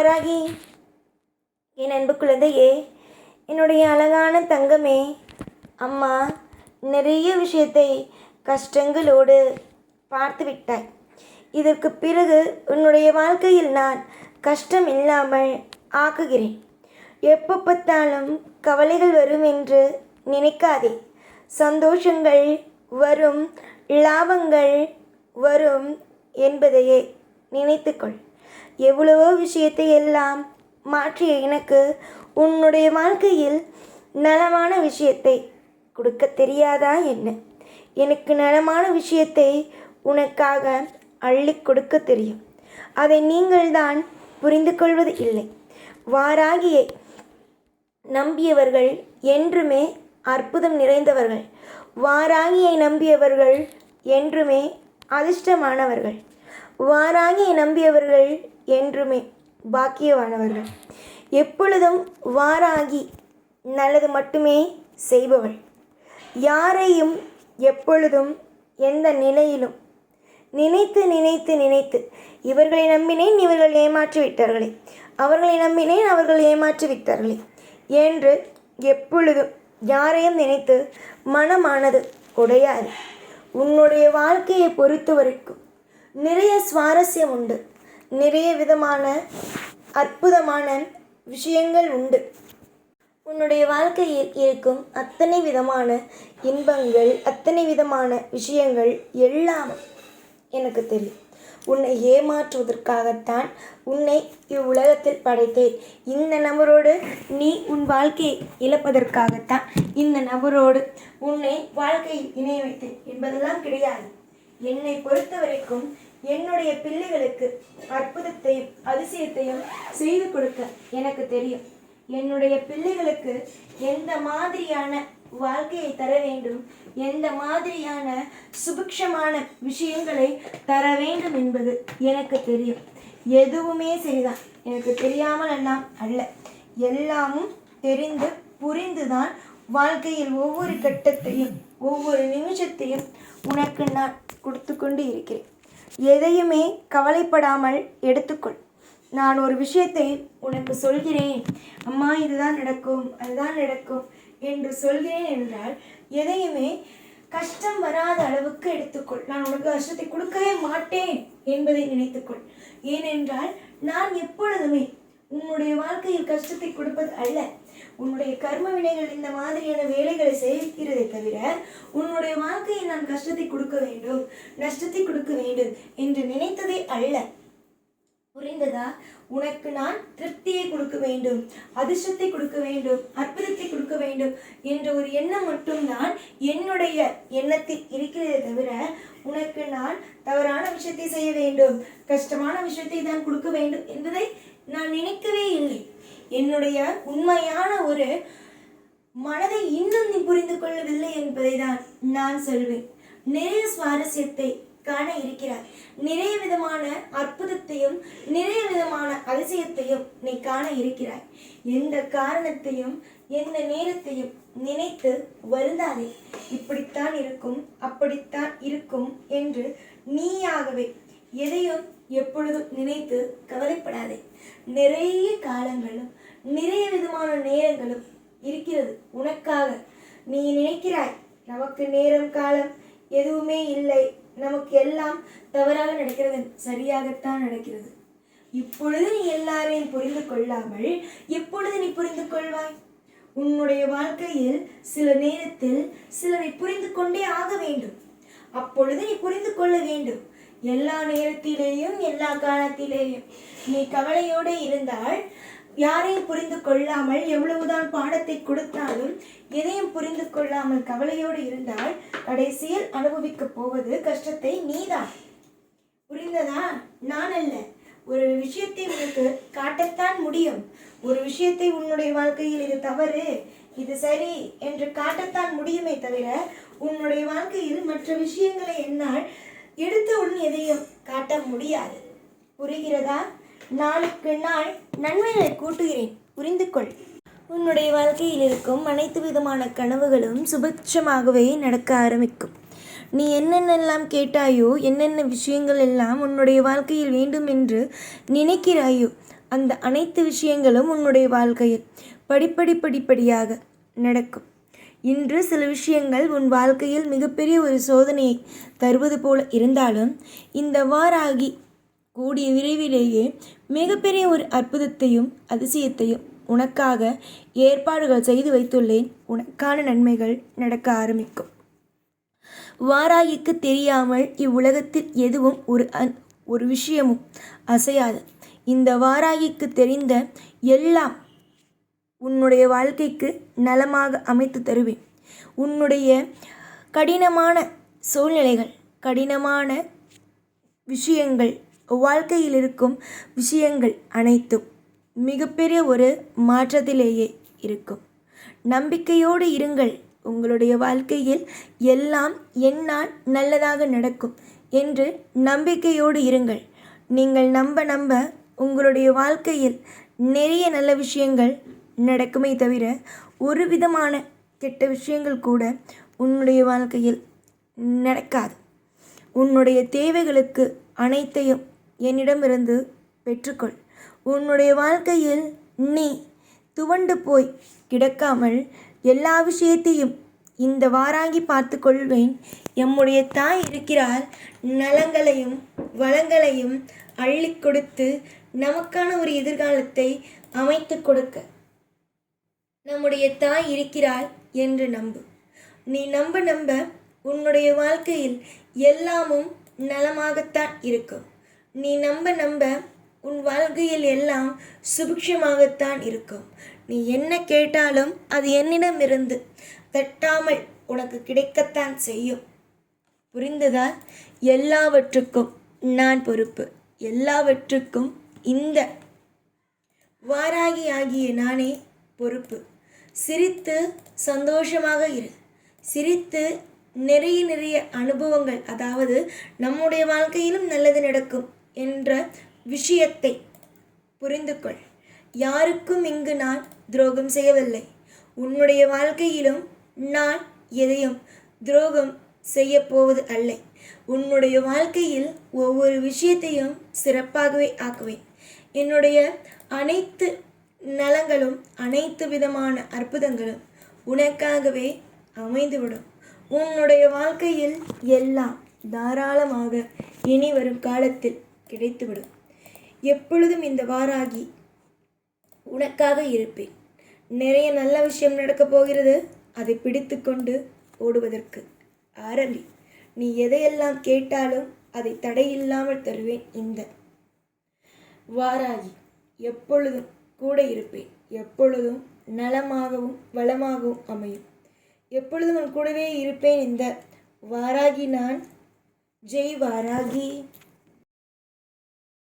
வாராகி. என் அன்பு குழந்தையே என்னுடைய அழகான தங்கமே அம்மா நிறைய விஷயத்தை கஷ்டங்களோடு பார்த்து விட்டாய். இதற்கு பிறகு உன்னுடைய வாழ்க்கையில் நான் கஷ்டம் இல்லாமல் ஆக்குகிறேன். எப்போ பார்த்தாலும் கவலைகள் வரும் என்று நினைக்காதே. சந்தோஷங்கள் வரும் லாபங்கள் வரும் என்பதையே நினைத்துக்கொள். எவ்வளவோ விஷயத்தை எல்லாம் மாற்றிய எனக்கு உன்னுடைய வாழ்க்கையில் நலமான விஷயத்தை கொடுக்க தெரியாதா என்ன? எனக்கு நலமான விஷயத்தை உனக்காக அள்ளி கொடுக்க தெரியும். அதை நீங்கள்தான் புரிந்து கொள்வது இல்லை. வாராகியை நம்பியவர்கள் என்றுமே அற்புதம் நிறைந்தவர்கள். வாராகியை நம்பியவர்கள் என்றுமே அதிர்ஷ்டமானவர்கள். வாராகியை நம்பியவர்கள் என்றுமே பாக்கியவானவர்கள். எப்பொழுதும் வாராகி நல்லது மட்டுமே செய்பவள். யாரையும் எப்பொழுதும் எந்த நிலையிலும் நினைத்து நினைத்து நினைத்து இவர்களை நம்பினேன் இவர்கள் ஏமாற்றி விட்டார்களே. அவர்களை நம்பினேன் அவர்கள் ஏமாற்றி விட்டார்களே என்று எப்பொழுதும் யாரையும் நினைத்து மனமானது உடையாது. உன்னுடைய வாழ்க்கையை பொறுத்த வரைக்கும் நிறைய சுவாரஸ்யம் உண்டு. நிறைய விதமான அற்புதமான விஷயங்கள் உண்டு. உன்னுடைய வாழ்க்கையில் இருக்கும் அத்தனை விதமான இன்பங்கள் அத்தனை விதமான விஷயங்கள் எல்லாம் எனக்கு தெரியும். உன்னை ஏமாற்றுவதற்காகத்தான் உன்னை இவ்வுலகத்தில் படைத்தேன். இந்த நபரோடு நீ உன் வாழ்க்கையை இழப்பதற்காகத்தான் இந்த நபரோடு உன்னை வாழ்க்கையில் இணைய வைத்தேன். என்பதெல்லாம் கிடையாது. என்னை பொறுத்த வரைக்கும் என்னுடைய பிள்ளைகளுக்கு அற்புதத்தையும் அதிசயத்தையும் செய்து கொடுக்க எனக்கு தெரியும். என்னுடைய பிள்ளைகளுக்கு எந்த மாதிரியான வாழ்க்கையை தர வேண்டும் எந்த மாதிரியான சுபிக்ஷமான விஷயங்களை தர வேண்டும் என்பது எனக்கு தெரியும். எதுவுமே சரிதான் எனக்கு தெரியாமல் எல்லாம் அல்ல. எல்லாமும் தெரிந்து புரிந்துதான் வாழ்க்கையில் ஒவ்வொரு கட்டத்தையும் ஒவ்வொரு நிமிஷத்தையும் உனக்கு நான் கொடுத்து கொண்டு இருக்கிறேன். எதையுமே கவலைப்படாமல் எடுத்துக்கொள். நான் ஒரு விஷயத்தை உனக்கு சொல்கிறேன். அம்மா இதுதான் நடக்கும் அதுதான் நடக்கும் என்று சொல்கிறேன் என்றால் எதையுமே கஷ்டம் வராத அளவுக்கு எடுத்துக்கொள். நான் உனக்கு கஷ்டத்தை கொடுக்கவே மாட்டேன் என்பதை நினைத்துக்கொள். ஏனென்றால் நான் எப்பொழுதுமே உன்னுடைய வாழ்க்கையில் கஷ்டத்தை கொடுப்பது அல்ல. உன்னுடைய கர்ம வினைகள் இந்த மாதிரியான வேலைகளை செய்கிறதை தவிர உன்னுடைய வாழ்க்கையை நான் கஷ்டத்தை கொடுக்க வேண்டும் நஷ்டத்தை கொடுக்க வேண்டும் என்று நினைத்ததே அல்ல. புரிந்ததா? உனக்கு நான் திருப்தியை கொடுக்க வேண்டும் அதிர்ஷ்டத்தை கொடுக்க வேண்டும் அற்புதத்தை கொடுக்க வேண்டும் என்ற ஒரு எண்ணம் மட்டும் நான் என்னுடைய எண்ணத்தில் இருக்கிறதே தவிர உனக்கு நான் தவறான விஷயத்தை செய்ய வேண்டும் கஷ்டமான விஷயத்தை தான் கொடுக்க வேண்டும் என்பதை நான் நினைக்கவே இல்லை. என்னுடைய உண்மையான ஒரு மனதை இன்னும் நீ புரிந்து கொள்ளவில்லை என்பதை தான் நான் சொல்வேன். நிறைய சுவாரஸ்யத்தை காண இருக்கிறாய். நிறைய விதமான அற்புதத்தையும் நிறைய விதமான அதிசயத்தையும் நீ காண இருக்கிறாய். எந்த காரணத்தையும் எந்த நேரத்தையும் நினைத்து வருந்தாதே. இப்படித்தான் இருக்கும் அப்படித்தான் இருக்கும் என்று நீயாகவே எதையும் எப்பொழுதும் நினைத்து கவலைப்படாதே. நிறைய காலங்களும் நிறைய விதமான நேரங்களும் இருக்கிறது. உனக்காக நீ நினைக்கிறாய் நமக்கு நேரம் காலம் எதுவுமே இல்லை. நமக்கு எல்லாம் தவறாக நடக்கிறது சரியாகத்தான் நடக்கிறது. இப்பொழுது நீ எல்லாரையும் புரிந்து கொள்ளாமல் எப்பொழுது நீ புரிந்து கொள்வாய்? உன்னுடைய வாழ்க்கையில் சில நேரத்தில் சிலரை புரிந்து கொண்டே ஆக வேண்டும். அப்பொழுது நீ புரிந்து கொள்ள வேண்டும். எல்லா நேரத்திலேயும் எல்லா காலத்திலேயும். நீ கவலையோடு இருந்தால் யாரையும் புரிந்து கொள்ளாமல் எவ்வளவுதான் பாடத்தை கொடுத்தாலும் எதையும் புரிந்து கொள்ளாமல் கவலையோடு இருந்தால் கடைசியில் அனுபவிக்கப் போவது கஷ்டத்தை நீதான். புரிந்ததா? நான் அல்ல. ஒரு விஷயத்தை உனக்கு காட்டத்தான் முடியும். ஒரு விஷயத்தை உன்னுடைய வாழ்க்கையில் இது தவறு இது சரி என்று காட்டத்தான் முடியுமே தவிர உன்னுடைய வாழ்க்கையில் மற்ற விஷயங்களை என்னால் எடுத்தவுடன் எதையும் காட்ட முடியாது. புரிகிறதா? நாளுக்கு நாள் நன்மைகளை கூட்டுகிறேன். புரிந்து கொள். உன்னுடைய வாழ்க்கையில் இருக்கும் அனைத்து விதமான கனவுகளும் சுபட்சமாகவே நடக்க ஆரம்பிக்கும். நீ என்னென்னலாம் கேட்டாயோ என்னென்ன விஷயங்கள் எல்லாம் உன்னுடைய வாழ்க்கையில் வேண்டும் என்று நினைக்கிறாயோ அந்த அனைத்து விஷயங்களும் உன்னுடைய வாழ்க்கையில் படிப்படி படிப்படியாக நடக்கும். இன்று சில விஷயங்கள் உன் வாழ்க்கையில் மிகப்பெரிய ஒரு சோதனையை தருவது போல இருந்தாலும் இந்த வாராகி கூடிய விரைவிலேயே மிகப்பெரிய ஒரு அற்புதத்தையும் அதிசயத்தையும் உனக்காக ஏற்பாடுகள் செய்து வைத்துள்ளேன். உனக்கான நன்மைகள் நடக்க ஆரம்பிக்கும். வாராகிக்கு தெரியாமல் இவ்வுலகத்தில் எதுவும் ஒரு அன் ஒரு விஷயமும் அசையாது. இந்த வாராகிக்கு தெரிந்த எல்லாம் உன்னுடைய வாழ்க்கைக்கு நலமாக அமைத்து தருவேன். உன்னுடைய கடினமான சூழ்நிலைகள் கடினமான விஷயங்கள் வாழ்க்கையில் இருக்கும் விஷயங்கள் அனைத்தும் மிகப்பெரிய ஒரு மாற்றத்திலேயே இருக்கும். நம்பிக்கையோடு இருங்கள். உங்களுடைய வாழ்க்கையில் எல்லாம் என்னால் நல்லதாக நடக்கும் என்று நம்பிக்கையோடு இருங்கள். நீங்கள் நம்ப நம்ப உங்களுடைய வாழ்க்கையில் நிறைய நல்ல விஷயங்கள் நடக்குமே தவிர ஒரு விதமான கெட்ட விஷயங்கள் கூட உன்னுடைய வாழ்க்கையில் நடக்காது. உன்னுடைய தேவைகளுக்கு அனைத்தையும் என்னிடமிருந்து பெற்றுக்கொள். உன்னுடைய வாழ்க்கையில் நீ துவண்டு போய் கிடக்காமல் எல்லா விஷயத்தையும் இந்த வாராங்கி பார்த்து கொள்வேன். எம்முடைய தாய் இருக்கிறாள். நலங்களையும் வளங்களையும் அள்ளி கொடுத்து நமக்கான ஒரு எதிர்காலத்தை அமைத்து கொடுக்க நம்முடைய தாய் இருக்கிறாள் என்று நம்பு. நீ நம்ப நம்ப உன்னுடைய வாழ்க்கையில் எல்லாமும் நலமாகத்தான் இருக்கும். நீ நம்ப நம்ப உன் வாழ்க்கையில் எல்லாம் சுபிக்ஷமாகத்தான் இருக்கும். நீ என்ன கேட்டாலும் அது என்னிடமிருந்து தட்டாமல் உனக்கு கிடைக்கத்தான் செய்யும். புரிந்ததா? எல்லாவற்றுக்கும் நான் பொறுப்பு. எல்லாவற்றுக்கும் இந்த வாராகி ஆகிய நானே பொறுப்பு. சிரித்து சந்தோஷமாக இரு. சிரித்து நிறைய நிறைய அனுபவங்கள் அதாவது நம்முடைய வாழ்க்கையிலும் நல்லது நடக்கும் என்ற விஷயத்தை புரிந்து கொள் யாருக்கும் இங்கு நான் துரோகம் செய்யவில்லை. உன்னுடைய வாழ்க்கையிலும் நான் எதையும் துரோகம் செய்ய போவது அல்ல. உன்னுடைய வாழ்க்கையில் ஒவ்வொரு விஷயத்தையும் சிறப்பாகவே ஆக்குவேன். என்னுடைய அனைத்து நலங்களும் அனைத்து விதமான அற்புதங்களும் உனக்காகவே அமைந்துவிடும். உன்னுடைய வாழ்க்கையில் எல்லாம் தாராளமாக இனி வரும் காலத்தில் கிடைத்துவிடும். எப்பொழுதும் இந்த வாராகி உனக்காக இருப்பேன். நிறைய நல்ல விஷயம் நடக்கப் போகிறது. அதை பிடித்து கொண்டு ஓடுவதற்கு ஆரம்பி. நீ எதையெல்லாம் கேட்டாலும் அதை தடையில்லாமல் தருவேன் இந்த வாராகி. எப்பொழுதும் கூட இருப்பேன் எப்பொழுதும் நலமாகவும் வளமாகவும் அமையும். எப்பொழுதும் உன் கூடவே இருப்பேன் இந்த வாராகி நான். ஜெய் வாராகி.